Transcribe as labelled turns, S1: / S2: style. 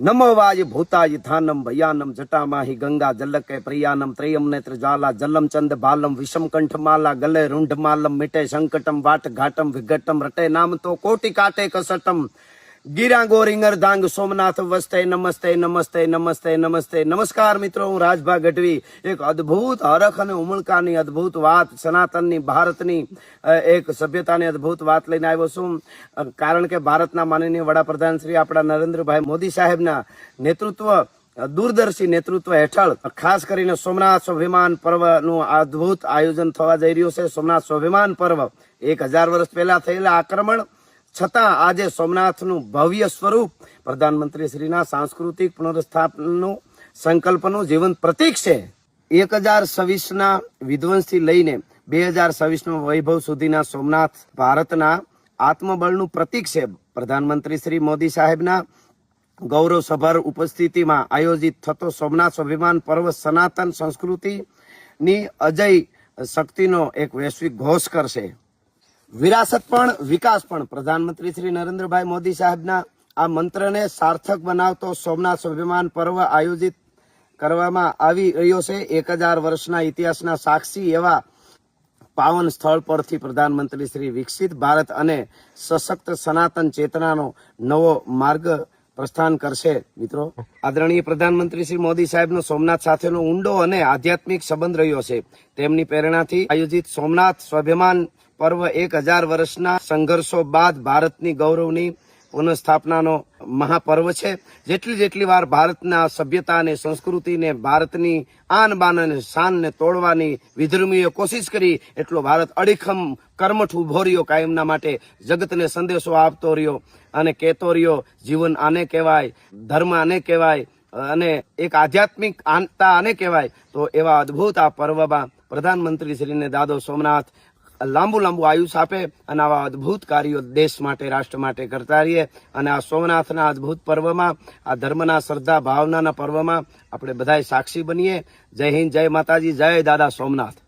S1: નમો વાજ ભૂતાય થાનમ ભયાનમ જટામાહી ગંગા જલકે પ્રિયાનમ ત્રયમ નેત્ર જ્વાલા જલમ ચંદ ભાલમ વિષમ કંઠ માલા ગલે રૂંઢ માલમ મિટે સંકટમ વાટ ઘાટમ વિઘટમ રટે નામ તો કોટી કાટે કસટમ ગોરિંગર ધાંગ સોમનાથ વસ્તે નમસ્તે નમસ્તે નમસ્તે નમસ્તે. નમસ્કાર મિત્રો, હું રાજભા ગઢવી. એક અદ્ભુત હરખ અને ઉમળકાની અદ્ભુત વાત સનાતનની, ભારતની એક સભ્યતાની અદ્ભુત વાત લઈને આવ્યો છું. કારણ કે ભારતના માનનીય વડાપ્રધાન શ્રી આપણા નરેન્દ્રભાઈ મોદી સાહેબના નેતૃત્વ દૂરદર્શી નેતૃત્વ હેઠળ, ખાસ કરીને સોમનાથ સ્વાભિમાન પર્વનું અદ્ભુત આયોજન થવા જઈ રહ્યું છે. સોમનાથ સ્વાભિમાન પર્વ એક હજાર વર્ષ પહેલા થયેલા આક્રમણ છતાં આજે સોમનાથનું ભવ્ય સ્વરૂપ પ્રધાનમંત્રી શ્રીના સાંસ્કૃતિક પુનર્સ્થાપનનું સંકલ્પનું જીવંત પ્રતીક છે. એક હજાર છવ્વીસના વિધ્વંસથી લઈને બે હજાર છવ્વીસનો વૈભવ સુધીના સોમનાથ ભારતના આત્મબળનું પ્રતીક છે. પ્રધાનમંત્રી શ્રી મોદી સાહેબના ગૌરવસભર ઉપસ્થિતિમાં આયોજિત થતો સોમનાથ સ્વાભિમાન પર્વ સનાતન સંસ્કૃતિની અજય શક્તિનો એક વૈશ્વિક ઘોષ કરશે. વિરાસત પણ, વિકાસ પણ. પ્રધાનમંત્રી શ્રી નરેન્દ્રભાઈ મોદી સાહેબના આ મંત્રને સાર્થક બનાવતો સોમનાથ સ્વાભિમાન પર્વ આયોજિત કરવામાં આવી રહ્યો છે. એક હજાર વર્ષના ઇતિહાસના સાક્ષી એવા પાવન સ્થળ પરથી પ્રધાનમંત્રી શ્રી વિકસિત ભારત અને સશક્ત સનાતન ચેતનાનો નવો માર્ગ પ્રસ્થાન કરશે, મિત્રો. આદરણીય પ્રધાનમંત્રી શ્રી મોદી સાહેબનો સોમનાથ સાથેનો ઊંડો અને આધ્યાત્મિક સંબંધ રહ્યો છે. તેમની પ્રેરણાથી આયોજિત સોમનાથ સ્વાભિમાન પર્વ એક હજાર વર્ષના સંઘર્ષો બાદ ભારતની ગૌરવની પુનઃસ્થાપનાનો મહાપર્વ છે. જેટલી જેટલી વાર ભારતના સભ્યતા અને સંસ્કૃતિને ભારતની આન બાન અને શાનને તોડવાની વિધર્મીએ કોશિશ કરી, એટલો ભારત અડીખમ કર્મઠ ઊભો રહ્યો, કાયમના માટે જગતને સંદેશો આપતો રહ્યો અને કહેતો રહ્યો, જીવન આને કહેવાય, ધર્મ આને કહેવાય, અને એક આધ્યાત્મિક આનતા આને કહેવાય. તો એવા અદ્ભુત આ પર્વમાં પ્રધાનમંત્રી શ્રીને દાદો સોમનાથ લાંબુ લાંબુ આયુષ આપે અને આવા અદ્ભુત કાર્યો દેશ માટે, રાષ્ટ્ર માટે કરતા રહીએ. અને આ સોમનાથના અદ્ભુત પર્વમાં, આ ધર્મના શ્રદ્ધા, ભાવનાના પર્વમાં આપણે બધાય સાક્ષી બનીએ. જય હિન્દ, જય માતાજી, જય દાદા સોમનાથ.